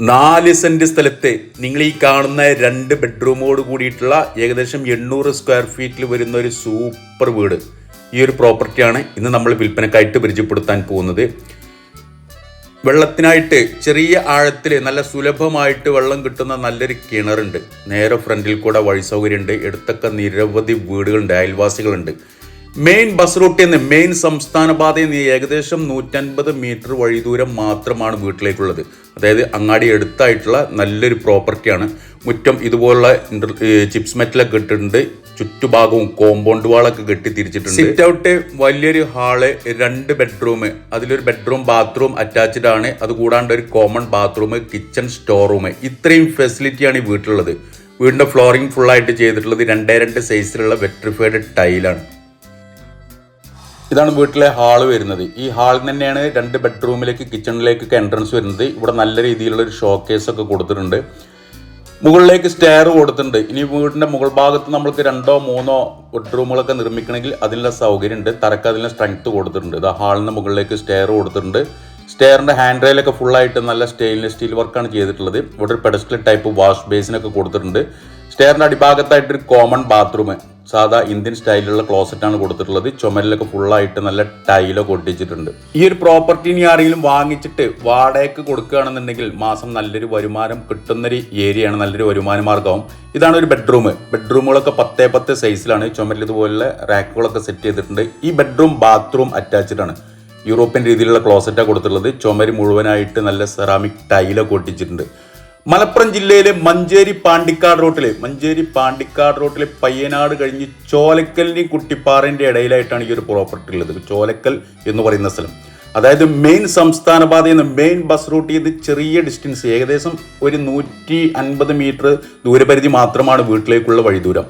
നാല് സെന്റ് സ്ഥലത്തെ നിങ്ങൾ ഈ കാണുന്ന രണ്ട് ബെഡ്റൂമോട് കൂടിയിട്ടുള്ള ഏകദേശം എണ്ണൂറ് സ്ക്വയർ ഫീറ്റിൽ വരുന്ന ഒരു സൂപ്പർ വീട്. ഈ ഒരു പ്രോപ്പർട്ടിയാണ് ഇന്ന് നമ്മൾ വിൽപ്പനക്കായിട്ട് പരിചയപ്പെടുത്താൻ പോകുന്നത്. വെള്ളത്തിനായിട്ട് ചെറിയ ആഴത്തിൽ നല്ല സുലഭമായിട്ട് വെള്ളം കിട്ടുന്ന നല്ലൊരു കിണറുണ്ട്. നേരെ ഫ്രണ്ടിൽ കൂടെ വഴി സൗകര്യമുണ്ട്. എടുത്തൊക്കെ നിരവധി വീടുകളുണ്ട് അയൽവാസികളുണ്ട്. മെയിൻ ബസ് റൂട്ടിൽ നിന്ന് മെയിൻ സംസ്ഥാന പാതയിൽ നിന്ന് ഏകദേശം നൂറ്റൻപത് മീറ്റർ വഴി ദൂരം മാത്രമാണ് വീട്ടിലേക്കുള്ളത്. അതായത് അങ്ങാടി എടുത്തായിട്ടുള്ള നല്ലൊരു പ്രോപ്പർട്ടിയാണ് മുറ്റം ഇതുപോലുള്ള ചിപ്സ് മെറ്റലൊക്കെ ഇട്ടിട്ടുണ്ട്. ചുറ്റുഭാഗവും കോമ്പൗണ്ട് വാളൊക്കെ കെട്ടി തിരിച്ചിട്ടുണ്ട്. സിറ്റ് ഔട്ട് വലിയൊരു ഹാൾ രണ്ട് ബെഡ്റൂം അതിലൊരു ബെഡ്റൂം ബാത്റൂം അറ്റാച്ച്ഡ് ആണ്. അതുകൂടാണ്ട് ഒരു common bathroom kitchen store room ഇത്രയും ഫെസിലിറ്റിയാണ് ഈ വീട്ടിലുള്ളത്. വീടിന്റെ ഫ്ലോറിംഗ് ഫുള്ളായിട്ട് ചെയ്തിട്ടുള്ളത്. രണ്ടേ രണ്ട് സൈസിലുള്ള വെട്രിഫൈഡ് ടൈലാണ് ഇതാണ് വീട്ടിലെ ഹാൾ വരുന്നത്. ഈ ഹാളിൽ തന്നെയാണ് രണ്ട് ബെഡ്റൂമിലേക്ക് കിച്ചണിലേക്കൊക്കെ എൻട്രൻസ് വരുന്നത്. ഇവിടെ നല്ല രീതിയിലുള്ള ഒരു ഷോക്കേസ് ഒക്കെ കൊടുത്തിട്ടുണ്ട്. മുകളിലേക്ക് സ്റ്റെയർ കൊടുത്തിട്ടുണ്ട്. ഇനി വീടിന്റെ മുകൾ ഭാഗത്ത് നമ്മൾക്ക് രണ്ടോ മൂന്നോ ബെഡ്റൂമുകളൊക്കെ നിർമ്മിക്കണമെങ്കിൽ അതിനുള്ള സൗകര്യമുണ്ട്. തറക്ക് അതിനുള്ള സ്ട്രെങ്ത് കൊടുത്തിട്ടുണ്ട്. ഇത് ഹാളിന്റെ മുകളിലേക്ക് സ്റ്റെയർ കൊടുത്തിട്ടുണ്ട്. സ്റ്റെയറിന്റെ ഹാൻഡ് റെയിലൊക്കെ ഫുള്ളായിട്ട് നല്ല സ്റ്റെയിൻലെസ് സ്റ്റീൽ വർക്കാണ് ചെയ്തിട്ടുള്ളത്. ഇവിടെ ഒരു പെഡസ്റ്റൽ ടൈപ്പ് വാഷ് ബേസിനൊക്കെ കൊടുത്തിട്ടുണ്ട്. സ്റ്റെയറിന്റെ അടിഭാഗത്തായിട്ട് ഒരു കോമൺ ബാത്റൂം സാധാ ഇന്ത്യൻ സ്റ്റൈലിലുള്ള ക്ലോസറ്റ് ആണ് കൊടുത്തിട്ടുള്ളത്. ചുമരിലൊക്കെ ഫുള്ളായിട്ട് നല്ല ടൈലൊക്കെ ഒട്ടിച്ചിട്ടുണ്ട് ഈ ഒരു പ്രോപ്പർട്ടി ഇനി ആരെങ്കിലും വാങ്ങിച്ചിട്ട് വാടകയ്ക്ക് കൊടുക്കുകയാണെന്നുണ്ടെങ്കിൽ മാസം നല്ലൊരു വരുമാനം കിട്ടുന്നൊരു ഏരിയയാണ് നല്ലൊരു വരുമാന മാർഗവും. ഇതാണ് ഒരു ബെഡ്റൂം ബെഡ്റൂമുകളൊക്കെ പത്തേ പത്ത് സൈസിലാണ് ചുമരിൽ ഇതുപോലെ റാക്കുകളൊക്കെ സെറ്റ് ചെയ്തിട്ടുണ്ട്. ഈ ബെഡ്റൂം ബാത്റൂം അറ്റാച്ച്ഡ് ആണ്. യൂറോപ്യൻ രീതിയിലുള്ള ക്ലോസറ്റാണ് കൊടുത്തിട്ടുള്ളത്. ചുമര് മുഴുവനായിട്ട് നല്ല സെറാമിക് ടൈലൊക്കെ ഒട്ടിച്ചിട്ടുണ്ട് മലപ്പുറം ജില്ലയിലെ മഞ്ചേരി പാണ്ടിക്കാട് റോട്ടിലെ മഞ്ചേരി പാണ്ടിക്കാട് റോട്ടിലെ പയ്യനാട് കഴിഞ്ഞ് ചോലക്കലിന്റെയും കുട്ടിപ്പാറേന്റെ ഇടയിലായിട്ടാണ് ഈ ഒരു പ്രോപ്പർട്ടി ഉള്ളത്. ചോലക്കൽ എന്ന് പറയുന്ന സ്ഥലം. അതായത് മെയിൻ സംസ്ഥാന പാതയിൽ നിന്ന് മെയിൻ ബസ് റൂട്ട് ചെയ്ത് ചെറിയ ഡിസ്റ്റൻസ് ഏകദേശം ഒരു നൂറ്റി അൻപത് മീറ്റർ ദൂരപരിധി മാത്രമാണ് വീട്ടിലേക്കുള്ള വഴിദൂരം.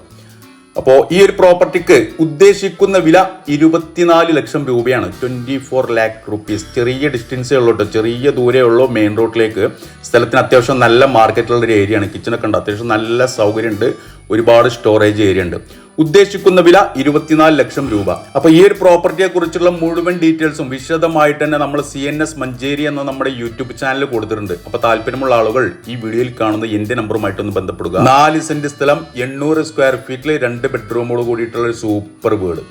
അപ്പോൾ ഈ ഒരു പ്രോപ്പർട്ടിക്ക് ഉദ്ദേശിക്കുന്ന വില ഇരുപത്തിനാല് ലക്ഷം രൂപയാണ്. ട്വന്റി ഫോർ ലാക്ക് റുപ്പീസ് ചെറിയ ഡിസ്റ്റൻസേ ഉള്ളൂ ചെറിയ ദൂരേ ഉള്ളൂ മെയിൻ റോഡിലേക്ക് സ്ഥലത്തിന് അത്യാവശ്യം നല്ല മാർക്കറ്റുള്ള ഒരു ഏരിയയാണ് കിച്ചണൊക്കെ ഉണ്ട്. അത്യാവശ്യം നല്ല സൗകര്യമുണ്ട്. ഒരുപാട് സ്റ്റോറേജ് ഏരിയ ഉണ്ട്. ഉദ്ദേശിക്കുന്ന വില ഇരുപത്തിനാല് ലക്ഷം രൂപ. അപ്പോൾ ഈ ഒരു പ്രോപ്പർട്ടിയെ കുറിച്ചുള്ള മുഴുവൻ ഡീറ്റെയിൽസും വിശദമായിട്ട് തന്നെ നമ്മൾ സി എൻ എസ് മഞ്ചേരി എന്ന നമ്മുടെ യൂട്യൂബ് ചാനൽ കൊടുത്തിട്ടുണ്ട്. അപ്പോൾ താല്പര്യമുള്ള ആളുകൾ ഈ വീഡിയോയിൽ കാണുന്ന എന്റെ നമ്പറുമായിട്ടൊന്ന് ബന്ധപ്പെടുക. നാല് സെന്റ് സ്ഥലം എണ്ണൂറ് സ്ക്വയർ ഫീറ്റിൽ രണ്ട് ബെഡ്റൂമോട് കൂടിയിട്ടുള്ള ഒരു സൂപ്പർ വീട്